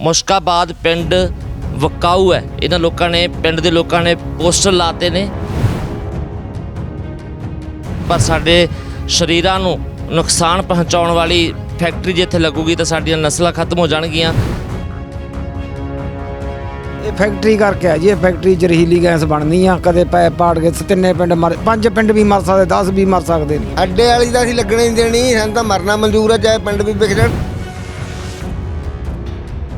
ਮੁਸ਼ਕਾਬਾਦ ਪਿੰਡ ਵਕਾਊ ਹੈ। ਇਹਨਾਂ ਲੋਕਾਂ ਨੇ ਪਿੰਡ ਦੇ ਲੋਕਾਂ ਨੇ ਪੋਸਟਰ ਲਾਤੇ ਨੇ। ਪਰ ਸਾਡੇ ਸਰੀਰਾਂ ਨੂੰ ਨੁਕਸਾਨ ਪਹੁੰਚਾਉਣ ਵਾਲੀ ਫੈਕਟਰੀ ਜੇ ਇੱਥੇ ਲੱਗੂਗੀ ਤਾਂ ਸਾਡੀਆਂ ਨਸਲਾਂ ਖਤਮ ਹੋ ਜਾਣਗੀਆਂ। ਇਹ ਫੈਕਟਰੀ ਕਰਕੇ ਆ ਜੀ ਇਹ ਫੈਕਟਰੀ ਜ਼ਹਿਰੀਲੀ ਗੈਸ ਬਣਨੀ ਆ। ਕਦੇ ਪੈਪ ਪਾੜ ਕੇ ਤਿੰਨੇ ਪਿੰਡ ਮਰ ਪੰਜ ਪਿੰਡ ਵੀ ਮਰ ਸਕਦੇ 10 ਵੀ ਮਰ ਸਕਦੇ ਨੇ। ਅੱਡੇ ਵਾਲੀ ਤਾਂ ਅਸੀਂ ਲੱਗਣੇ ਨਹੀਂ ਦੇਣੀ ਸਾਨੂੰ ਤਾਂ ਮਰਨਾ ਮਨਜ਼ੂਰ ਹੈ ਚਾਹੇ ਪਿੰਡ ਵੀ ਵਿਕ ਜਾਣ।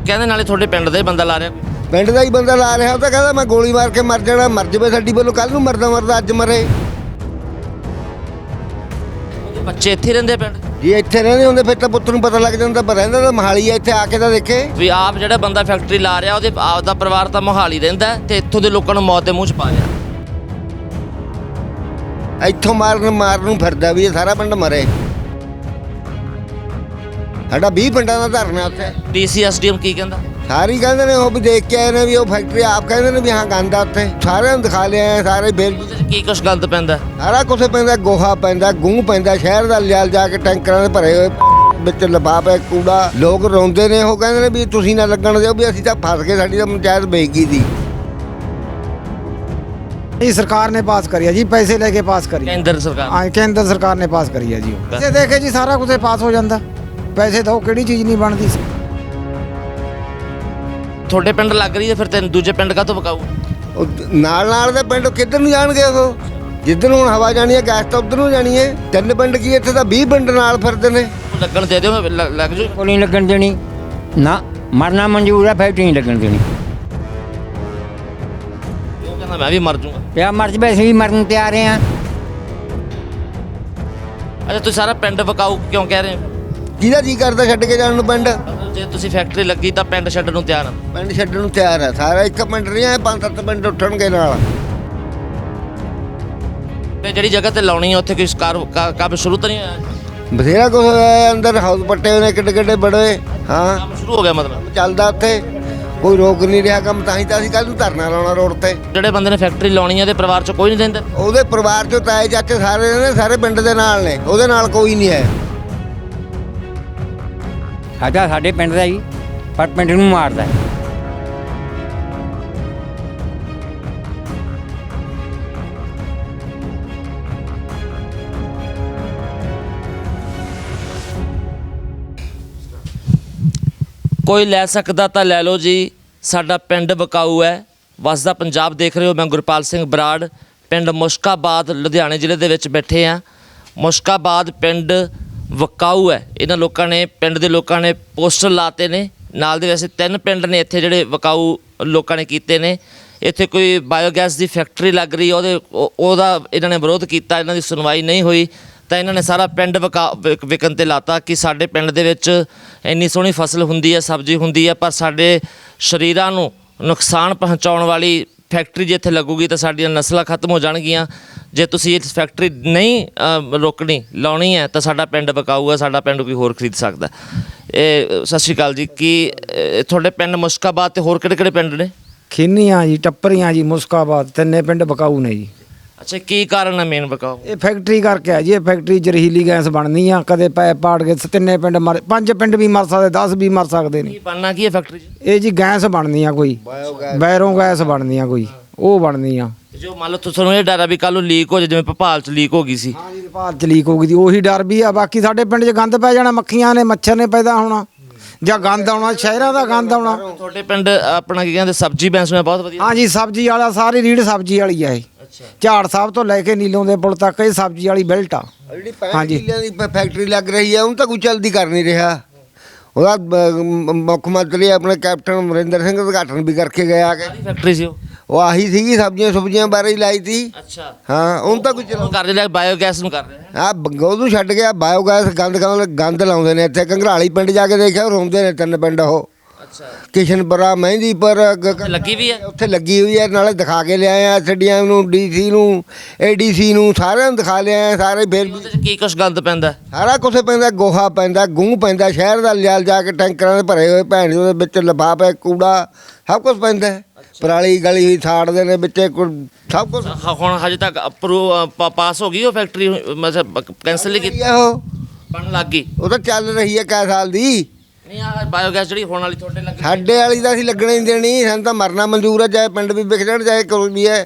ਕਹਿੰਦੇ ਨਾਲੇ ਤੁਹਾਡੇ ਪਿੰਡ ਦਾ ਹੀ ਬੰਦਾ ਲਾ ਰਿਹਾ ਪਿੰਡ ਦਾ ਹੀ ਬੰਦਾ ਲਾ ਰਿਹਾ ਉਹ ਤਾਂ ਕਹਿੰਦਾ ਮੈਂ ਗੋਲੀ ਮਾਰ ਕੇ ਮਰ ਜਾਣਾ ਮਰ ਜਵੇ ਸਾਡੀ ਵੱਲੋਂ ਕੱਲ ਨੂੰ ਮਰਦਾ ਮਰਦਾ ਅੱਜ ਮਰੇ। ਬੱਚੇ ਇੱਥੇ ਰਹਿੰਦੇ ਪਿੰਡ? ਜੇ ਇੱਥੇ ਰਹਿੰਦੇ ਹੁੰਦੇ ਫਿਰ ਤਾਂ ਪੁੱਤ ਨੂੰ ਪਤਾ ਲੱਗ ਜਾਂਦਾ ਪਰ ਰਹਿੰਦਾ ਤਾਂ ਮਹਾਲੀ ਆ ਇੱਥੇ ਆ ਕੇ ਤਾਂ ਦੇਖੇ। ਵੀ ਆਪ ਜਿਹੜਾ ਬੰਦਾ ਫੈਕਟਰੀ ਲਾ ਰਿਹਾ ਉਹਦੇ ਆਪ ਦਾ ਪਰਿਵਾਰ ਤਾਂ ਮੋਹਾਲੀ ਰਹਿੰਦਾ ਤੇ ਇੱਥੋਂ ਦੇ ਲੋਕਾਂ ਨੂੰ ਮੌਤ ਦੇ ਮੂੰਹ 'ਚ ਪਾ ਰਿਹਾ। ਇੱਥੋਂ ਮਾਰਨ ਮਾਰਨ ਨੂੰ ਫਿਰਦਾ ਵੀ ਇਹ ਸਾਰਾ ਪਿੰਡ ਮਰੇ। ਸਾਡਾ 20 ਪਿੰਡਾਂ ਦਾ ਧਰਨਾ ਉੱਥੇ। ਡੀਸੀ ਐਸਡੀਐਮ ਕੀ ਕਹਿੰਦਾ? ਸਾਰੀ ਕਹਿੰਦੇ ਨੇ ਉਹ ਵੀ ਦੇਖ ਕੇ ਆਏ ਨੇ ਵੀ ਉਹ ਫੈਕਟਰੀ ਆਪ ਕਹਿੰਦੇ ਨੇ ਵੀ ਹਾਂ ਗੰਦ ਆ ਉੱਥੇ। ਸਾਰਿਆਂ ਨੂੰ ਦਿਖਾ ਲਿਆ ਸਾਰੇ 'ਚ ਕੀ ਕੁਛ ਗੰਦ ਪੈਂਦਾ? ਸਾਰਾ ਕੁਝ ਪੈਂਦਾ ਗੋਹਾ ਪੈਂਦਾ ਗੂੰ ਪੈਂਦਾ ਸ਼ਹਿਰ ਦਾ ਲਿਆਲ ਜਾ ਕੇ ਟੈਂਕਰਾਂ ਦੇ ਭਰੇ ਹੋਏ ਵਿੱਚ ਲਫਾਫ ਹੈ ਕੂੜਾ। ਲੋਕ ਰੋਂਦੇ ਨੇ ਉਹ ਕਹਿੰਦੇ ਨੇ ਵੀ ਤੁਸੀਂ ਨਾ ਲੱਗਣ ਦਿਓ ਵੀ ਅਸੀਂ ਤਾਂ ਫਸ ਗਏ ਸਾਡੀ ਤਾਂ ਪੰਚਾਇਤ ਵੇਚ ਗਈ ਦੀ ਇਹ ਸਰਕਾਰ ਨੇ ਪਾਸ ਕਰੀ ਜੀ ਪੈਸੇ ਲੈ ਕੇ ਪਾਸ ਕਰੀ ਕੇਂਦਰ ਸਰਕਾਰ ਹਾਂ ਕੇਂਦਰ ਸਰਕਾਰ ਨੇ ਪਾਸ ਕਰੀ ਜੀ। ਉਹ। ਪੈਸੇ ਦੇ ਕੇ ਜੀ ਸਾਰਾ ਕੁਝ ਪਾਸ ਹੋ ਜਾਂਦਾ। ਪੈਸੇ ਦੋ ਕਿਹੜੀ ਚੀਜ਼ ਨਹੀਂ ਬਣਦੀ ਤੁਹਾਡੇ ਪਿੰਡ ਲੱਗ ਰਹੀ ਹੈ ਫਿਰ ਤੈਨੂੰ ਦੂਜੇ ਪਿੰਡ ਕਾ ਤੋਂ ਵਕਾਊ ਉਹ ਨਾਲ ਨਾਲ ਦੇ ਪਿੰਡ ਕਿੱਧਰ ਨੂੰ ਜਾਣਗੇ ਉਹ? ਜਿੱਧਰ ਨੂੰ ਹੁਣ ਹਵਾ ਜਾਣੀ ਹੈ ਗੈਸ ਤਾਂ ਉਧਰ ਨੂੰ ਜਾਣੀ ਹੈ। ਤਿੰਨ ਪਿੰਡ ਕੀ ਇੱਥੇ ਤਾਂ 20 ਪਿੰਡ ਨਾਲ ਫਿਰਦੇ ਨੇ। ਲੱਗਣ ਦੇ ਦਿਓ ਲ- ਲੱਗ ਜੂ। ਕੋਈ ਨਹੀਂ ਲੱਗਣ ਦੇਣੀ। ਨਾ ਮਰਨਾ ਮਨਜ਼ੂਰ ਹੈ ਫੈਕਟਰੀ ਨਹੀਂ ਲੱਗਣ ਦੇਣੀ। ਉਹ ਕਹਿੰਦਾ ਮੈਂ ਵੀ ਮਰ ਜੂਗਾ। ਪਿਆ ਮਰ ਜਵੇ ਅਸੀਂ ਵੀ ਮਰਨ ਤਿਆਰ ਹਾਂ। ਅੱਛਾ ਤੁਸੀਂ ਸਾਰਾ ਪਿੰਡ ਵਕਾਊ ਕਿਉਂ ਕਹਿ ਰਹੇ ਹੋ? ਕਿਹਦਾ ਜੀ ਕਰਦਾ ਛੱਡ ਕੇ ਜਾਣ ਨੂੰ ਪਿੰਡ। ਜੇ ਤੁਸੀਂ ਫੈਕਟਰੀ ਲੱਗੀ ਤਾਂ ਪਿੰਡ ਛੱਡਣ ਨੂੰ ਤਿਆਰ ਆ। ਪਿੰਡ ਛੱਡਣ ਨੂੰ ਤਿਆਰ ਹੈ ਸਾਰਾ ਇੱਕ ਪਿੰਡ ਨਹੀਂ ਪੰਜ ਸੱਤ ਪਿੰਡ ਉੱਠਣਗੇ ਨਾਲ। ਤੇ ਜਿਹੜੀ ਜਗ੍ਹਾ ਤੇ ਲਾਉਣੀ ਹੈ ਉੱਥੇ ਕੋਈ ਕਾਰ ਕਾ- ਕੰਮ ਸ਼ੁਰੂ ਤਾਂ ਨਹੀਂ ਹੋਇਆ? ਬਥੇਰਾ ਕੁਝ ਹੋਇਆ ਅੰਦਰ ਹਾਊਸ ਪੱਟੇ ਹੋਏ ਨੇ ਕਿੱਡੇ ਕਿੱਡੇ ਬੜੇ ਹਾਂ। ਕੰਮ ਸ਼ੁਰੂ ਹੋ ਗਿਆ ਮਤਲਬ? ਚੱਲਦਾ ਉੱਥੇ। ਕੋਈ ਰੋਕ ਨਹੀਂ ਰਿਹਾ ਕੰਮ ਤਾਂ ਹੀ ਤਾਂ ਅਸੀਂ ਕੱਲ ਨੂੰ ਧਰਨਾ ਲਾਉਣਾ ਰੋਡ ਤੇ। ਜਿਹੜੇ ਬੰਦੇ ਨੇ ਫੈਕਟਰੀ ਲਾਉਣੀ ਹੈ ਤੇ ਪਰਿਵਾਰ 'ਚ ਕੋਈ ਨਹੀਂ ਰਹਿੰਦਾ? ਉਹਦੇ ਪਰਿਵਾਰ ਚੋਂ ਤਾਏ ਚਾਚੇ ਸਾਰੇ ਨੇ ਸਾਰੇ ਪਿੰਡ ਦੇ ਨਾਲ ਨੇ। ਉਹਦੇ ਨਾਲ ਕੋਈ ਨਹੀਂ ਹੈ। ਸਾਡਾ ਸਾਡੇ ਪਿੰਡ ਦਾ ਜੀ ਪਰ ਪਿੰਡ ਨੂੰ ਮਾਰਦਾ ਹੈ। ਕੋਈ ਲੈ ਸਕਦਾ ਤਾਂ ਲੈ ਲਓ ਜੀ। ਸਾਡਾ ਪਿੰਡ ਬਕਾਊ ਹੈ। ਵਸਦਾ ਪੰਜਾਬ ਦੇਖ ਰਹੇ ਹੋ ਮੈਂ ਗੁਰਪਾਲ ਸਿੰਘ ਬਰਾੜ। ਪਿੰਡ ਮੁਸ਼ਕਾਬਾਦ, ਲੁਧਿਆਣੇ ਜ਼ਿਲ੍ਹੇ ਦੇ ਵਿੱਚ ਬੈਠੇ ਆ ਮੁਸ਼ਕਾਬਾਦ ਪਿੰਡ ਵਕਾਊ ਹੈ। ਇਹਨਾਂ ਲੋਕਾਂ ਨੇ, ਪਿੰਡ ਦੇ ਲੋਕਾਂ ਨੇ ਪੋਸਟਰ ਲਾਤੇ ਨੇ। ਨਾਲ ਦੇ ਵੈਸੇ ਤਿੰਨ ਪਿੰਡ ਨੇ ਇੱਥੇ ਜਿਹੜੇ ਵਕਾਊ ਲੋਕਾਂ ਨੇ ਕੀਤੇ ਨੇ। ਇੱਥੇ ਕੋਈ ਬਾਇਓਗੈਸ ਦੀ ਫੈਕਟਰੀ ਲੱਗ ਰਹੀ ਉਹਦੇ ਉਹ- ਉਹਦਾ ਇਹਨਾਂ ਨੇ ਵਿਰੋਧ ਕੀਤਾ, ਇਹਨਾਂ ਦੀ ਸੁਣਵਾਈ ਨਹੀਂ ਹੋਈ। ਤਾਂ ਇਹਨਾਂ ਨੇ ਸਾਰਾ ਪਿੰਡ ਵਿਕਾ- ਵਿਕਣ ਤੇ ਲਾਤਾ ਕਿ ਸਾਡੇ ਪਿੰਡ ਦੇ ਵਿੱਚ ਇੰਨੀ ਸੋਹਣੀ ਫਸਲ ਹੁੰਦੀ ਹੈ ਸਬਜ਼ੀ ਹੁੰਦੀ ਹੈ ਪਰ ਸਾਡੇ ਸਰੀਰਾਂ ਨੂੰ ਨੁਕਸਾਨ ਪਹੁੰਚਾਉਣ ਵਾਲੀ ਫੈਕਟਰੀ ਜੇ ਇੱਥੇ ਲੱਗੂਗੀ ਤਾਂ ਸਾਡੀਆਂ ਨਸਲਾਂ ਖਤਮ ਹੋ ਜਾਣਗੀਆਂ। ਜੇ ਤੁਸੀਂ ਇਸ ਫੈਕਟਰੀ ਨਹੀਂ ਅ, ਰੋਕਣੀ ਲਾਉਣੀ ਹੈ ਤਾਂ ਸਾਡਾ ਪਿੰਡ ਵਿਕਾਊਗਾ ਸਾਡਾ ਪਿੰਡ ਕੋਈ ਹੋਰ ਖਰੀਦ ਸਕਦਾ। ਇਹ ਸਤਿ ਸ਼੍ਰੀ ਅਕਾਲ ਜੀ ਕੀ ਅ, ਤੁਹਾਡੇ ਪਿੰਡ ਮੁਸ਼ਕਾਬਾਦ ਤੇ ਹੋਰ ਕਿਹੜੇ ਕਿਹੜੇ ਪਿੰਡ ਨੇ? ਖੀਨੀਆਂ ਜੀ ਟੱਪਰੀਆਂ ਜੀ ਮੁਸਕਾਬਾਦ ਤਿੰਨੇ ਪਿੰਡ ਬਕਾਊ ਨੇ ਜੀ। ਅੱਛਾ ਕੀ ਕਾਰਨ ਹੈ ਮੇਨ ਵਿਕਾਊ ਇਹ ਫੈਕਟਰੀ ਕਰਕੇ ਆ ਜੀ ਇਹ ਫੈਕਟਰੀ ਜ਼ਹਿਰੀਲੀ ਗੈਸ ਬਣਨੀ ਆ ਕਦੇ ਪੈਪ ਪਾੜ ਕੇ ਤਿੰਨੇ ਪਿੰਡ ਮਰ ਪੰਜ ਪਿੰਡ ਵੀ ਮਰ ਸਕਦੇ 10 ਵੀ ਮਰ ਸਕਦੇ ਨੇ। ਕੀ ਬਣਨਾ ਕੀ ਹੈ ਫੈਕਟਰੀ 'ਚ? ਇਹ ਜੀ ਗੈਸ ਬਣਨੀ ਆ ਕੋਈ ਬੈਰੋਂ ਗੈਸ ਬਣਨੀ ਆ ਕੋਈ ਉਹ ਬਣਨੀ ਆ। ਜੋ ਮੰਨ ਲਓ ਤੁਹਾਨੂੰ ਇਹ ਡਰ ਆ ਵੀ ਕੱਲ ਨੂੰ ਲੀਕ ਹੋ ਜਾਏ ਜਿਵੇਂ ਭੋਪਾਲ 'ਚ ਲੀਕ ਹੋ ਗਈ ਸੀ। ਹਾਂ ਜੀ ਭਾਰਤ ਚ ਲੀਕ ਹੋ ਗਈ ਦੀ ਉਹੀ ਡਰ ਵੀ ਆ। ਬਾਕੀ ਸਾਡੇ ਪਿੰਡ 'ਚ ਗੰਦ ਪੈ ਜਾਣਾ ਮੱਖੀਆਂ ਨੇ ਮੱਛਰ ਨੇ ਪੈਦਾ ਹੋਣਾ। ਜਾਂ ਗੰਦ ਆਉਣਾ ਸ਼ਹਿਰਾਂ ਦਾ ਗੰਦ ਆਉਣਾ। ਤੁਹਾਡੇ ਪਿੰਡ ਆਪਣਾ ਕੀ ਕਹਿੰਦੇ ਸਬਜ਼ੀ ਬੈਂਸ ਮੈਂ ਬਹੁਤ ਵਧੀਆ। ਹਾਂ ਜੀ ਸਬਜ਼ੀ ਵਾਲਾ ਸਾਰੀ ਰੀੜ ਸਬਜ਼ੀ ਵਾਲੀ ਆ ਇਹ। ਅੱਛਾ। ਝਾੜ ਸਾਹਿਬ ਤੋਂ ਲੈ ਕੇ ਨੀਲੋਂ ਦੇ ਪੁਲ ਤੱਕ ਇਹ ਸਬਜ਼ੀ ਵਾਲੀ ਬੈਲਟ ਆ। ਜਿਹੜੀ 65 ਹਾਂਜੀ। ਕਿੱਲਿਆਂ ਦੀ ਫੈਕਟਰੀ ਲੱਗ ਰਹੀ ਹੈ ਉਹਨੂੰ ਤਾਂ ਕੋਈ ਚਲਦੀ ਕਰ ਨਹੀਂ ਰਿਹਾ। ਉਹਦਾ ਮੁੱਖ ਮੰਤਰੀ ਆਪਣੇ ਕੈਪਟਨ ਅਮਰਿੰਦਰ ਸਿੰਘ ਉਦਘਾਟਨ ਵੀ ਕਰਕੇ ਗਿਆ ਆ ਕੇ। ਫੈਕਟਰੀ ਸੀ ਉਹ? ਉਹ ਆਹੀ ਸੀਗੀ ਸਬਜ਼ੀਆਂ ਸੁਬਜ਼ੀਆਂ ਬਾਰੇ ਹੀ ਲਾਈ ਤੀ ਅੱਛਾ। ਹਾਂ ਉਹਨੂੰ ਤਾਂ ਕੋਈ ਚਲੋ ਕਰ ਰਿਹਾ ਬਾਇਓਗੈਸ ਨੂੰ ਕਰ ਰਿਹਾ ਆ ਉਹਨੂੰ ਛੱਡ ਗਿਆ ਬਾਇਓਗੈਸ ਗੰਦ ਗੰਦ ਗੰਦ ਲਾਉਂਦੇ ਨੇ ਇੱਥੇ। ਕੰਘਰਾਲੀ ਪਿੰਡ ਜਾ ਕੇ ਦੇਖਿਆ ਰੋਂਦੇ ਨੇ ਤਿੰਨ ਪਿੰਡ ਉਹ। ਕਿਸ਼ਨਪੁਰਾ ਮਹਿੰਦੀਪੁਰ ਗ- ਗ- ਲੱਗੀ ਵੀ ਹੈ ਉੱਥੇ ਲੱਗੀ ਹੋਈ ਹੈ ਨਾਲੇ ਦਿਖਾ ਕੇ ਲਿਆਏ ਆ ਐਸਡੀਐਮ ਨੂੰ ਡੀਸੀ ਨੂੰ ਏਡੀਸੀ ਨੂੰ ਸਾਰਿਆਂ ਨੂੰ ਦਿਖਾ ਲਿਆਏ ਆ ਸਾਰੇ ਫੇਰ ਵੀ ਉਹਦੇ 'ਚ ਕੀ ਕੁਛ ਗੰਦ ਪੈਂਦਾ? ਸਾਰਾ ਕੁਝ ਪੈਂਦਾ ਗੋਹਾ ਪੈਂਦਾ ਗੂੰ ਪੈਂਦਾ ਸ਼ਹਿਰ ਦਾ ਲਿਆਲ ਜਾ ਕੇ ਟੈਂਕਰਾਂ ਦੇ ਭਰੇ ਹੋਏ ਭੈਣ ਜੀ ਉਹਦੇ ਵਿੱਚ ਲਫਾਫ ਕੂੜਾ ਸਭ ਕੁਝ ਪੈਂਦਾ। ਹੈ। ਪਰਾਲੀ ਗਲੀ ਹੋਈ ਛਾੜਦੇ ਨੇ ਵਿੱਚੇ ਕੁ- ਸਭ ਕੁਝ ਹ- ਹੁਣ ਹਜੇ ਤੱਕ ਅਪਰੂਵ ਪਾਸ ਹੋ ਗਈ ਉਹ ਫੈਕਟਰੀ ਮਤਲਬ ਕੈਂਸਲ ਹੀ ਕੀਤੀ? ਉਹ। ਬਣ ਲੱਗ ਗਈ। ਉਹ ਤਾਂ ਚੱਲ ਰਹੀ ਹੈ ਕੈ ਸਾਲ ਦੀ। ਨਹੀਂ ਆ ਬਾਇਓਗੈਸ ਜਿਹੜੀ ਹੋਣ ਵਾਲੀ ਤੁਹਾਡੇ ਲੱਗ ਸਾਡੇ ਵਾਲੀ ਤਾਂ ਅਸੀਂ ਲੱਗਣੇ ਨਹੀਂ ਦੇਣੀ ਸਾਨੂੰ ਤਾਂ ਮਰਨਾ ਮਨਜ਼ੂਰ ਹੈ ਚਾਹੇ ਪਿੰਡ ਵੀ ਵਿਕ ਜਾਣ ਚਾਹੇ ਕੋਈ ਵੀ ਹੈ।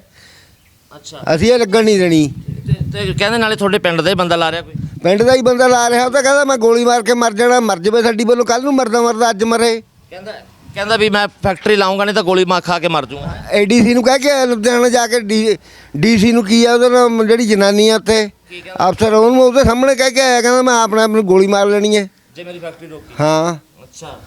ਅੱਛਾ। ਅਸੀਂ ਇਹ ਲੱਗਣ ਨਹੀਂ ਦੇਣੀ। ਤੇ ਤੇ ਕਹਿੰਦੇ ਨਾਲੇ ਤੁਹਾਡੇ ਪਿੰਡ ਦਾ ਹੀ ਬੰਦਾ ਲਾ ਰਿਹਾ ਕੋਈ? ਪਿੰਡ ਦਾ ਹੀ ਬੰਦਾ ਲਾ ਰਿਹਾ ਉਹ ਤਾਂ ਕਹਿੰਦਾ ਮੈਂ ਗੋਲੀ ਮਾਰ ਕੇ ਮਰ ਜਾਣਾ ਮਰ ਜਾਵੇ ਸਾਡੀ ਵੱਲੋਂ ਕੱਲ ਨੂੰ ਮਰਦਾ ਮਰਦਾ ਅੱਜ ਮਰੇ। ਕਹਿੰਦਾ ਕਹਿੰਦਾ ਵੀ ਮੈਂ ਫੈਕਟਰੀ ਲਾਉਂਗਾ ਨਹੀਂ ਤਾਂ ਗੋਲੀ ਮਾਰ ਖਾ ਕੇ ਮਰ ਜਾਊਂਗਾ। ਏਡੀਸੀ ਨੂੰ ਕਹਿ ਕੇ ਆਇਆ ਲੁਧਿਆਣਾ ਜਾ ਕੇ ਡੀਸੀ ਨੂੰ ਕੀ ਆ ਉਹਦੇ ਨਾਲ ਜਿਹੜੀ ਜਨਾਨੀ ਆ ਉੱਥੇ? ਅਫਸਰ ਉਹਨੂੰ ਉਹਦੇ ਸਾਹਮਣੇ ਕਹਿ ਕੇ ਆਇਆ ਕਹਿੰਦਾ ਮੈਂ ਆਪਣੇ ਆਪ ਨੂੰ ਗੋਲੀ ਮਾਰ ਲੈਣੀ ਹੈ। ਜੇ ਮੇਰੀ ਫੈਕਟਰੀ ਰੋਕੀ। ਹਾਂ। ਅੱਛਾ।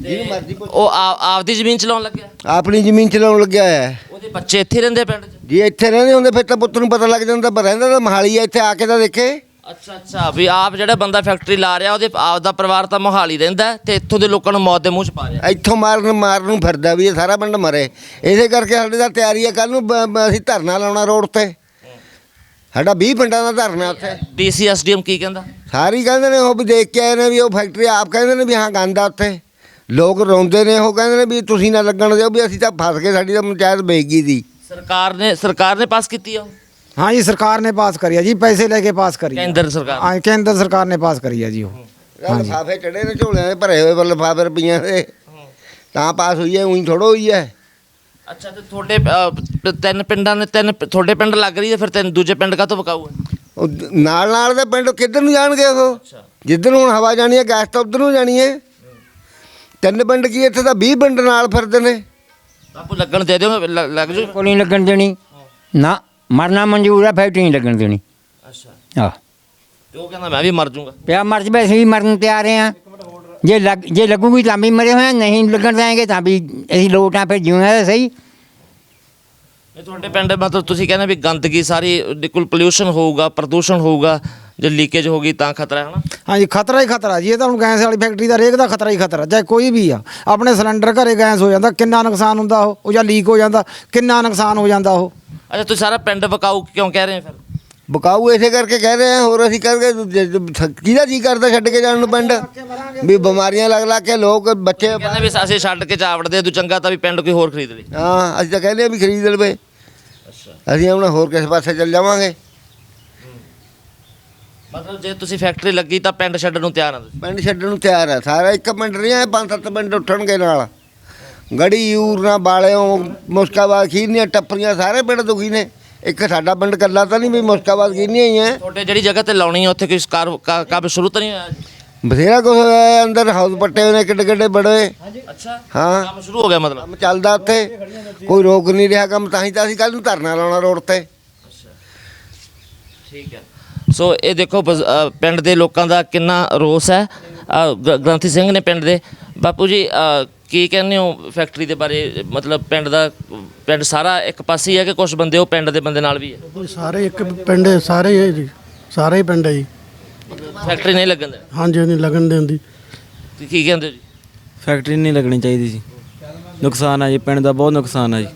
ਜਿਹਨੂੰ ਮਰਜ਼ੀ ਪੁੱਛ। ਉਹ ਆ- ਆਪਦੀ ਜ਼ਮੀਨ ਚਲਾਉਣ ਲੱਗਿਆ? ਆਪਣੀ ਜ਼ਮੀਨ ਚਲਾਉਣ ਲੱਗਿਆ ਹੈ। ਉਹਦੇ ਬੱਚੇ ਇੱਥੇ ਰਹਿੰਦੇ ਆ ਪਿੰਡ 'ਚ? ਜੇ ਇੱਥੇ ਰਹਿੰਦੇ ਹੁੰਦੇ ਫਿਰ ਤਾਂ ਪੁੱਤ ਨੂੰ ਪਤਾ ਲੱਗ ਜਾਂਦਾ ਪਰ ਰਹਿੰਦਾ ਤਾਂ ਮਹਾਲੀ ਆ ਇੱਥੇ ਆ ਕੇ ਤਾਂ ਦੇਖੇ। ਅੱਛਾ ਅੱਛਾ ਵੀ ਆਪ ਜਿਹੜਾ ਬੰਦਾ ਫੈਕਟਰੀ ਲਾ ਰਿਹਾ ਉਹਦੇ ਆਪ ਦਾ ਪਰਿਵਾਰ ਤਾਂ ਮੋਹਾਲੀ ਰਹਿੰਦਾ ਹੈ ਤੇ ਇੱਥੋਂ ਦੇ ਲੋਕਾਂ ਨੂੰ ਮੌਤ ਦੇ ਮੂੰਹ 'ਚ ਪਾ ਰਿਹਾ ਇੱਥੋਂ ਮਾਰਨ ਮਾਰਨ ਨੂੰ ਫਿਰਦਾ ਵੀ ਇਹ ਸਾਰਾ ਪਿੰਡ ਮਰੇ। ਇਸੇ ਕਰਕੇ ਸਾਡੇ ਦਾ ਤਿਆਰੀ ਹੈ ਕੱਲ ਨੂੰ ਬ- ਬ- ਅਸੀਂ ਧਰਨਾ ਲਾਉਣਾ ਰੋਡ ਤੇ। ਸਾਡਾ 20 ਪਿੰਡਾਂ ਦਾ ਧਰਨਾ ਉੱਥੇ। ਡੀਸੀ ਐਸਡੀਐਮ ਕੀ ਕਹਿੰਦਾ? ਸਾਰੀ ਕਹਿੰਦੇ ਨੇ ਉਹ ਵੀ ਦੇਖ ਕੇ ਆਏ ਨੇ ਵੀ ਉਹ ਫੈਕਟਰੀ ਆਪ ਕਹਿੰਦੇ ਨੇ ਵੀ ਹਾਂ ਗੰਦ ਆ ਉੱਥੇ। ਲੋਕ ਰੋਂਦੇ ਨੇ ਉਹ ਕਹਿੰਦੇ ਨੇ ਵੀ ਤੁਸੀਂ ਨਾ ਲੱਗਣ ਦਿਓ ਵੀ ਅਸੀਂ ਤਾਂ ਫਸ ਗਏ ਸਾਡੀ ਤਾਂ ਪੰਚਾਇਤ ਵੇਚ ਗਈ ਦੀ। ਸਰਕਾਰ ਨੇ ਸਰਕਾਰ ਨੇ ਪਾਸ ਕੀਤੀ ਆ ਜੀ ਸਰਕਾਰ ਨੇ ਪਾਸ ਕਰੀ ਹੈ ਜੀ ਪੈਸੇ ਲੈ ਕੇ ਪਾਸ ਕਰੀ ਹੈ ਕੇਂਦਰ ਸਰਕਾਰ ਹਾਂ ਕੇਂਦਰ ਸਰਕਾਰ ਨੇ ਪਾਸ ਕਰੀ ਹੈ ਜੀ ਉਹ। ਲਫਾਫੇ ਚੜੇ ਨੇ ਝੋਲਿਆਂ ਦੇ ਭਰੇ ਹੋਏ ਲਫਾਫੇ ਰੁਪਈਆਂ ਦੇ। ਤਾਂ ਪਾਸ ਹੋਈ ਹੈ ਉਹੀ ਥੋੜੋ ਹੋਈ ਹੈ। ਅੱਛਾ ਤੇ ਤੁਹਾਡੇ ਤਿੰਨ ਪਿੰਡਾਂ ਨੇ ਤਿੰਨ ਤੁਹਾਡੇ ਪਿੰਡ ਲੱਗ ਰਹੀ ਹੈ ਫਿਰ ਤਿੰਨ ਦੂਜੇ ਪਿੰਡ ਕਾ ਤੋਂ ਵਕਾਊ ਹੈ? ਉਹ ਦ- ਨਾਲ ਨਾਲ ਦੇ ਪਿੰਡ ਕਿੱਧਰ ਨੂੰ ਜਾਣਗੇ ਉਹ? ਜਿੱਧਰ ਨੂੰ ਹੁਣ ਹਵਾ ਜਾਣੀ ਹੈ ਗੈਸ ਤਾਂ ਉਧਰ ਨੂੰ ਜਾਣੀ ਹੈ। ਤਿੰਨ ਪਿੰਡ ਕੀ ਇੱਥੇ ਤਾਂ 20 ਪਿੰਡ ਨਾਲ ਫਿਰਦੇ ਨੇ। ਬਾਪੂ ਲੱਗਣ ਦੇ ਦਿਓ ਲ- ਲੱਗ ਜੂ ਕੋਈ ਨਹੀਂ ਲੱਗਣ ਦੇਣੀ। ਨਾ ਮਰਨਾ ਮਨਜ਼ੂਰ ਹੈ ਫੈਕਟਰੀ ਨਹੀਂ ਲੱਗਣ ਦੇਣੀ। ਅੱਛਾ। ਆਹ। ਤੇ ਉਹ ਕਹਿੰਦਾ ਮੈਂ ਵੀ ਮਰ ਜਾਊਂਗਾ ਪਿਆ ਮਰ ਜਵੇ ਅਸੀਂ ਵੀ ਮਰਨ ਤਿਆਰ ਹਾਂ। ਜੇ ਲੱਗ ਜੇ ਲੱਗੂਗੀ ਤਾਂ ਵੀ ਮਰੇ ਹੋਏ ਨਹੀਂ ਲੱਗਣ ਦੇਣਗੇ ਤਾਂ ਵੀ ਅਸੀਂ ਲੋਟਾਂ ਫਿਰ ਜਿਉਂ ਸਹੀ। ਇਹ ਤੁਹਾਡੇ ਪਿੰਡ ਮਤਲਬ ਤੁਸੀਂ ਕਹਿੰਦੇ ਵੀ ਗੰਦਗੀ ਸਾਰੀ ਬਿਲਕੁਲ ਪੋਲਿਊਸ਼ਨ ਹੋਊਗਾ ਪ੍ਰਦੂਸ਼ਣ ਹੋਊਗਾ ਜੇ ਲੀਕੇਜ ਹੋਗੀ ਤਾਂ ਖਤਰਾ ਹੈ ਹਨਾ ਹਾਂ ਜੀ ਖਤਰਾ ਹੀ ਖਤਰਾ ਜੀ। ਇਹ ਤਾਂ ਹੁਣ ਗੈਸ ਵਾਲੀ ਫੈਕਟਰੀ ਦਾ ਰੇਕ ਦਾ ਖਤਰਾ ਹੀ ਖਤਰਾ ਚਾਹੇ ਕੋਈ ਵੀ ਆ। ਆਪਣੇ ਸਿਲੰਡਰ ਘਰੇ ਗੈਸ ਹੋ ਜਾਂਦਾ ਕਿੰਨਾ ਨੁਕਸਾਨ ਹੁੰਦਾ ਉਹ? ਉਹ ਜਾਂ ਲੀਕ ਹੋ ਜਾਂਦਾ ਕਿੰਨਾ ਨੁਕਸਾਨ ਹੋ ਜਾਂਦਾ ਉਹ? ਅੱਛਾ ਤੁਸੀਂ ਸਾਰਾ ਪਿੰਡ ਵਕਾਊ ਕਿਉਂ ਕਹਿ ਰਹੇ ਹੋ ਫਿਰ? ਬਕਾਊ ਇਸੇ ਕਰਕੇ ਕਹਿ ਰਹੇ ਆ ਹੋਰ ਅਸੀਂ ਕਰਕੇ ਕਿਹਦਾ ਜੀ ਕਰਦਾ ਛੱਡ ਕੇ ਜਾਣ ਨੂੰ ਪਿੰਡ? ਵੀ ਬਿਮਾਰੀਆਂ ਲੱਗ ਲੱਗ ਕੇ ਲੋਕ ਬੱਚੇ ਕਹਿੰਦੇ ਵੀ ਅਸੀਂ ਛੱਡ ਕੇ ਚਾਵੜਦੇ ਤੂੰ ਚੰਗਾ ਤਾਂ ਵੀ ਪਿੰਡ ਕੋਈ ਹੋਰ ਖਰੀਦ ਲਈ ਹਾਂ ਅਸੀਂ ਤਾਂ ਕਹਿੰਦੇ ਆ ਵੀ ਖਰੀਦ ਲਵੇ। ਅੱਛਾ। ਅਸੀਂ ਹੁਣ ਹੋਰ ਕਿਸੇ ਪਾਸੇ ਚੱਲ ਜਾਵਾਂਗੇ। ਮਤਲਬ ਜੇ ਤੁਸੀਂ ਫੈਕਟਰੀ ਲੱਗੀ ਤਾਂ ਪਿੰਡ ਛੱਡਣ ਨੂੰ ਤਿਆਰ ਆ ਤੁਸੀਂ? ਪਿੰਡ ਛੱਡਣ ਨੂੰ ਤਿਆਰ ਆ ਸਾਰਾ ਇੱਕ ਪਿੰਡ ਨਹੀਂ ਆ ਪੰਜ ਸੱਤ ਪਿੰਡ ਉੱਠਣਗੇ ਨਾਲ। ਗੜੀ ਯੂਰਨਾ ਬਾਲਿਓ ਮੁਸਕਾਬਾਦ ਖੀਰਨੀਆਂ ਟੱਪਰੀਆਂ ਸਾਰੇ ਪਿੰਡ ਦੁਖੀ ਨੇ। ਇੱਕ ਸਾਡਾ ਪਿੰਡ ਕੱਲਾ ਤਾਂ ਨਹੀਂ ਵੀ ਮੁਸਕਾਬਾਦ ਖੀਰਨੀਆਂ ਹੀ ਹੈ ਤੁਹਾਡੇ ਜਿਹੜੀ ਜਗ੍ਹਾ ਤੇ ਲਾਉਣੀ ਹੈ ਉੱਥੇ ਕੋਈ ਕਾਰ ਕੰਮ ਸ਼ੁਰੂ ਤਾਂ ਨਹੀਂ ਹੋਇਆ? ਬਥੇਰਾ ਕੁਛ ਹੋਇਆ ਹੈ, ਅੰਦਰ ਹਾਊਸ ਪੱਟੇ ਹੋਏ ਨੇ ਕਿੱਡੇ ਕਿੱਡੇ ਬੜੇ ਅੱਛਾ ਹਾਂ। ਕੰਮ ਸ਼ੁਰੂ ਹੋ ਗਿਆ ਮਤਲਬ? ਕੰਮ ਚੱਲਦਾ ਉੱਥੇ। ਕੋਈ ਰੋਕ ਨਹੀਂ ਰਿਹਾ ਕੰਮ ਤਾਂ ਹੀ ਤਾਂ ਅਸੀਂ ਕੱਲ ਨੂੰ ਧਰਨਾ ਲਾਉਣਾ ਰੋਡ ਤੇ। ਠੀਕ ਹੈ। ਸੋ ਇਹ ਦੇਖੋ ਅ, ਪਿੰਡ ਦੇ ਲੋਕਾਂ ਦਾ ਕਿੰਨਾ ਰੋਸ ਹੈ। ਅ, ਗ੍ਰੰਥੀ ਸਿੰਘ ਨੇ ਪਿੰਡ ਦੇ। ਬਾਪੂ ਜੀ ਅ, ਕੀ ਕਹਿੰਦੇ ਹੋ ਫੈਕਟਰੀ ਦੇ ਬਾਰੇ? ਮਤਲਬ ਪਿੰਡ ਦਾ ਪਿੰਡ ਸਾਰਾ ਇੱਕ ਪਾਸੇ ਹੀ ਹੈ ਕਿ ਕੁਝ ਬੰਦੇ ਉਹ ਪਿੰਡ ਦੇ ਬੰਦੇ ਨਾਲ ਵੀ ਹੈ? ਸਾਰੇ ਇੱਕ ਪਿੰਡ ਸਾਰੇ ਹੀ ਹੈ ਜੀ। ਸਾਰੇ ਹੀ ਪਿੰਡ ਹੈ ਜੀ। ਫੈਕਟਰੀ ਨਹੀਂ ਲੱਗਣ ਦੇ ਹਾਂਜੀ ਹਾਂਜੀ ਲੱਗਣ ਦੇ। ਹੁੰਦੀ ਤੇ ਕੀ ਕਹਿੰਦੇ ਹੋ ਜੀ? ਫੈਕਟਰੀ ਨਹੀਂ ਲੱਗਣੀ ਚਾਹੀਦੀ ਜੀ। ਨੁਕਸਾਨ ਆ ਜੀ ਪਿੰਡ ਦਾ ਬਹੁਤ ਨੁਕਸਾਨ ਆ ਜੀ।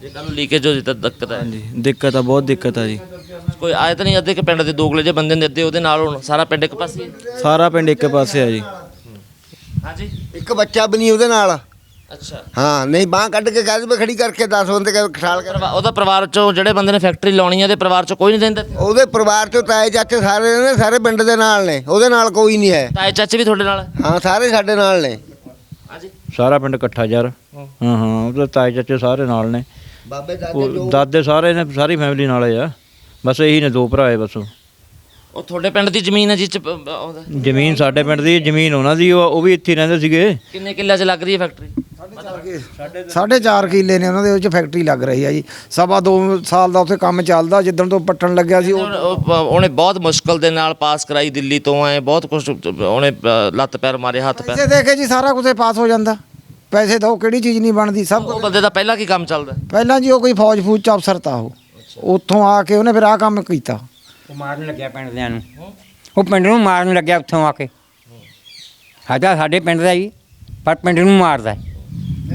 ਜੇ ਕੱਲ ਲੀਕੇਜ ਹੋ ਜੇ ਤਾਂ ਦਿੱਕਤ ਹੈ ਹਾਂਜੀ ਦਿੱਕਤ ਆ ਬਹੁਤ ਦਿੱਕਤ ਆ ਜੀ। ਕੋਈ ਆਏ ਤਾਂ ਨਹੀਂ ਅੱਧੇ ਕਿ ਪਿੰਡ ਦੇ ਦੋਗਲੇ ਜੇ ਬੰਦੇ ਨੇ ਅੱਧੇ ਉਹਦੇ ਨਾਲ ਹੁਣ ਸਾਰਾ ਪਿੰਡ ਇੱਕ ਪਾਸੇ ਹੀ ਹੈ ਸਾਰਾ ਪਿੰਡ ਇੱਕ ਪਾਸੇ ਆ ਜੀ। ਹਾਂਜੀ। ਇੱਕ ਬੱਚਾ ਵੀ ਨਹੀਂ ਉਹਦੇ ਨਾਲ। ਅੱਛਾ। ਹਾਂ ਨਹੀਂ ਬਾਹ ਕੱਢ ਕੇ ਕਾਹਦੇ ਤੇ ਖੜੀ ਕਰਕੇ 10 ਬੰਦੇ ਕਹਿ ਖਟਾਲ ਕਰ ਉਹਦਾ ਪਰਿਵਾਰ ਚੋਂ ਜਿਹੜੇ ਬੰਦੇ ਨੇ ਫੈਕਟਰੀ ਲਾਉਣੀ ਹੈ ਉਹਦੇ ਪਰਿਵਾਰ ਚੋਂ ਕੋਈ ਨਹੀਂ ਇੱਥੇ? ਉਹਦੇ ਪਰਿਵਾਰ ਚੋਂ ਤਾਏ ਚਾਚੇ ਸਾਰੇ ਨੇ ਸਾਰੇ ਪਿੰਡ ਦੇ ਨਾਲ ਨੇ ਉਹਦੇ ਨਾਲ ਕੋਈ ਨਹੀਂ ਹੈ। ਤਾਏ ਚਾਚੇ ਵੀ ਤੁਹਾਡੇ ਨਾਲ? ਹੈ? ਸਾਰੇ ਸਾਡੇ ਨਾਲ ਨੇ। ਹਾਂਜੀ। ਸਾਰਾ ਪਿੰਡ ਇਕੱਠਾ ਯਾਰ। ਹਾਂ। ਹਾਂ ਉਹਦੇ ਤਾਏ ਚਾਚੇ ਸਾਰੇ ਨਾਲ ਨੇ। ਬਾਬੇ ਉਹ ਦਾਦੇ ਸਾਰੇ ਨੇ ਸਾਰੀ ਫੈਮਿਲੀ ਨਾਲ ਆ। ਬਸ ਇਹੀ ਨੇ ਦੋ ਭਰਾ ਹੈ ਬਸ ਉਹ। ਤੁਹਾਡੇ ਪਿੰਡ ਦੀ ਜ਼ਮੀਨ ਹੈ ਜਿਸ ਚ ਪ- ਉਹਦਾ? ਜ਼ਮੀਨ ਸਾਡੇ ਪਿੰਡ ਦੀ ਜ਼ਮੀਨ ਉਹਨਾਂ ਦੀ ਉਹ ਉਹ ਵੀ ਇੱਥੇ ਰਹਿੰਦੇ ਸੀਗੇ। ਕਿੰਨੇ ਕਿੱਲਿਆਂ 'ਚ ਲੱਗ ਰਹੀ ਹੈ ਫੈਕਟਰੀ? ਸਾਢੇ ਚਾਰ ਕਿੱਲੇ ਨੇ ਉਹਨਾਂ ਦੇ ਵਿੱਚ ਫੈਕਟਰੀ ਲੱਗ ਰਹੀ ਹੈ ਜੀ। ਸਵਾ ਦੋ ਸਾਲ ਦਾ ਉੱਥੇ ਕੰਮ ਚੱਲਦਾ ਜਿੱਦਣ ਤੋਂ ਪੱਟਣ ਲੱਗਿਆ ਸੀ ਉਹ ਉਹ- ਉਹ- ਉਹਨੇ ਬਹੁਤ ਮੁਸ਼ਕਲ ਦੇ ਨਾਲ ਪਾਸ ਕਰਾਈ ਦਿੱਲੀ ਤੋਂ ਆਏ ਬਹੁਤ ਕੁਝ ਉਹਨੇ ਲੱਤ ਪੈਰ ਮਾਰੇ ਹੱਥ ਪੈਰ ਪੈਸੇ ਦੇ ਕੇ ਜੀ ਸਾਰਾ ਕੁਝ ਪਾਸ ਹੋ ਜਾਂਦਾ। ਪੈਸੇ ਦੋ ਕਿਹੜੀ ਚੀਜ਼ ਨਹੀਂ ਬਣਦੀ ਸਭ ਕੁਝ ਉਹ ਬੰਦੇ ਦਾ ਪਹਿਲਾਂ ਕੀ ਕੰਮ ਚੱਲਦਾ? ਪਹਿਲਾਂ ਜੀ ਉਹ ਕੋਈ ਫੌਜ ਫੂਜ ਚ ਅਫਸਰ ਤਾ ਉਹ। ਉੱਥੋਂ ਆ ਕੇ ਉਹਨੇ ਫਿਰ ਆਹ ਕੰਮ ਕੀਤਾ। ਉਹ ਮਾਰਨ ਲੱਗਿਆ ਪਿੰਡ ਦਿਆਂ ਨੂੰ। ਉਹ ਪਿੰਡ ਨੂੰ ਮਾਰਨ ਲੱਗਿਆ ਉੱਥੋਂ ਆ ਕੇ। ਸਾਡਾ ਸਾਡੇ ਪਿੰਡ ਦਾ ਹੀ ਪਰ ਪਿੰਡ ਨੂੰ ਮਾਰਦਾ।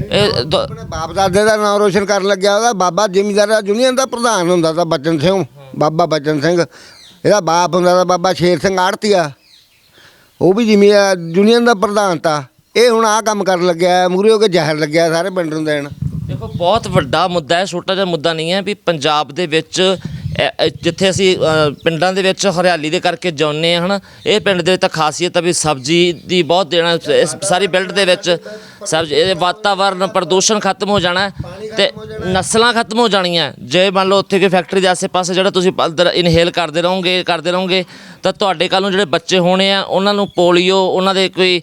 ਇਹ ਦ- ਆਪਣੇ ਬਾਪ ਦਾਦੇ ਦਾ ਨਾਮ ਰੋਸ਼ਨ ਕਰਨ ਲੱਗਿਆ ਉਹਦਾ। ਬਾਬਾ ਜ਼ਿਮੀਂਦਾਰ ਯੂਨੀਅਨ ਦਾ ਪ੍ਰਧਾਨ ਹੁੰਦਾ ਤਾਂ ਬਚਨ ਸਿੰਘ। ਬਾਬਾ ਬਚਨ ਸਿੰਘ। ਇਹਦਾ ਬਾਪ ਹੁੰਦਾ ਤਾਂ ਬਾਬਾ ਸ਼ੇਰ ਸਿੰਘ ਆੜਤੀਆ। ਉਹ ਵੀ ਜਿਮੀ ਯੂਨੀਅਨ ਦਾ ਪ੍ਰਧਾਨ ਤਾ। ਇਹ ਹੁਣ ਆਹ ਕੰਮ ਕਰਨ ਲੱਗਿਆ ਮੂਰੇ ਹੋ ਕੇ ਜ਼ਹਿਰ ਲੱਗਿਆ ਸਾਰੇ ਪਿੰਡ ਨੂੰ ਦੇਣ। ਦੇਖੋ ਬਹੁਤ ਵੱਡਾ ਮੁੱਦਾ ਹੈ। ਛੋਟਾ ਜਿਹਾ ਮੁੱਦਾ ਨਹੀਂ ਹੈ ਵੀ ਪੰਜਾਬ ਦੇ ਵਿੱਚ ਜਿੱਥੇ ਅਸੀਂ ਅ, ਪਿੰਡਾਂ ਦੇ ਵਿੱਚ ਹਰਿਆਲੀ ਦੇ ਕਰਕੇ ਜਿਉਂਦੇ ਹਾਂ ਹਨਾ। ਇਹ ਪਿੰਡ ਦੇ ਵਿੱਚ ਤਾਂ ਖਾਸੀਅਤ ਆ ਵੀ ਸਬਜ਼ੀ ਦੀ ਬਹੁਤ ਦੇਣਾ ਇਸ ਸਾਰੀ ਬਿਲਡ ਦੇ ਵਿੱਚ ਸਬਜ਼ੀ ਇਹ ਵਾਤਾਵਰਨ ਪ੍ਰਦੂਸ਼ਣ ਖਤਮ ਹੋ ਜਾਣਾ ਹੈ ਤੇ ਨਸਲਾਂ ਖਤਮ ਹੋ ਜਾਣੀਆਂ ਜੇ ਮੰਨ ਲਓ ਉੱਥੇ ਕੋਈ ਫੈਕਟਰੀ ਦੇ ਆਸੇ-ਪਾਸੇ ਜਿਹੜਾ ਤੁਸੀਂ ਅੰਦਰ ਇਨਹੇਲ ਕਰਦੇ ਰਹੋਗੇ ਕਰਦੇ ਰਹੋਗੇ ਤਾਂ ਤੁਹਾਡੇ ਕੱਲ ਨੂੰ ਜਿਹੜੇ ਬੱਚੇ ਹੋਣੇ ਆ ਉਹਨਾਂ ਨੂੰ ਪੋਲੀਓ ਉਹਨਾਂ ਦੇ ਕੋਈ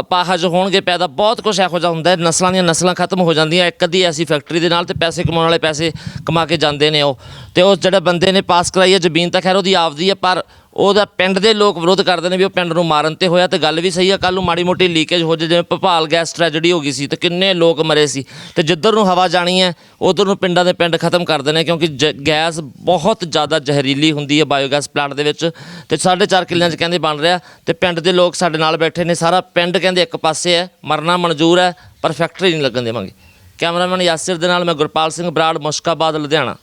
ਅਪਾਹਜ ਹੋਣਗੇ ਪੈਦਾ। ਬਹੁਤ ਕੁਝ ਇਹੋ ਜਿਹਾ ਹੁੰਦਾ ਹੈ। ਨਸਲਾਂ ਦੀਆਂ ਨਸਲਾਂ ਖਤਮ ਹੋ ਜਾਂਦੀਆਂ। ਇੱਕ ਅੱਧੀ ਐਸੀ ਫੈਕਟਰੀ ਦੇ ਨਾਲ ਤੇ ਪੈਸੇ ਕਮਾਉਣ ਵਾਲੇ ਪੈਸੇ ਕਮਾ ਕੇ ਜਾਂਦੇ ਨੇ ਉਹ। ਤੇ ਉਹ ਜਿਹੜੇ ਬੰਦੇ ਨੇ ਪਾਸ ਕਰਾਈ ਹੈ ਜ਼ਮੀਨ ਤਾਂ ਖੈਰ ਉਹਦੀ ਆਪਦੀ ਹੈ ਪਰ ਉਹਦਾ ਪਿੰਡ ਦੇ ਲੋਕ ਵਿਰੋਧ ਕਰਦੇ ਨੇ ਵੀ ਉਹ ਪਿੰਡ ਨੂੰ ਮਾਰਨ ਤੇ ਹੋਇਆ ਤੇ ਗੱਲ ਵੀ ਸਹੀ ਆ ਕੱਲ ਨੂੰ ਮਾੜੀ ਮੋਟੀ ਲੀਕੇਜ ਹੋ ਜਾਏ ਜਿਵੇਂ ਭੋਪਾਲ ਗੈਸ ਟ੍ਰੈਜਡੀ ਹੋ ਗਈ ਸੀ ਤੇ ਕਿੰਨੇ ਲੋਕ ਮਰੇ ਸੀ। ਤੇ ਜਿੱਧਰ ਨੂੰ ਹਵਾ ਜਾਣੀ ਹੈ, ਉਧਰ ਨੂੰ ਪਿੰਡਾਂ ਦੇ ਪਿੰਡ ਖਤਮ ਕਰ ਦੇਣੇ, ਕਿਉਂਕਿ ਜ- ਗੈਸ ਬਹੁਤ ਜ਼ਿਆਦਾ ਜ਼ਹਿਰੀਲੀ ਹੁੰਦੀ ਹੈ ਬਾਇਓਗੈਸ ਪਲਾਂਟ ਦੇ ਵਿੱਚ। ਤੇ 4.5 ਕਿੱਲਿਆਂ 'ਚ ਕਹਿੰਦੇ ਬਣ ਰਿਹਾ ਤੇ ਪਿੰਡ ਦੇ ਲੋਕ ਸਾਡੇ ਨਾਲ ਬੈਠੇ ਨੇ, ਸਾਰਾ ਪਿੰਡ ਕਹਿੰਦੇ ਇੱਕ ਪਾਸੇ ਹੈ, ਮਰਨਾ ਮਨਜ਼ੂਰ ਹੈ, ਪਰ ਫੈਕਟਰੀ ਨਹੀਂ ਲੱਗਣ ਦੇਵਾਂਗੇ। ਕੈਮਰਾਮੈਨ ਯਾਸਿਰ ਦੇ ਨਾਲ ਮੈਂ ਗੁਰਪਾਲ ਸਿੰਘ ਬਰਾੜ, ਮੁਸ਼ਕਾਬਾਦ, ਲੁਧਿਆਣਾ।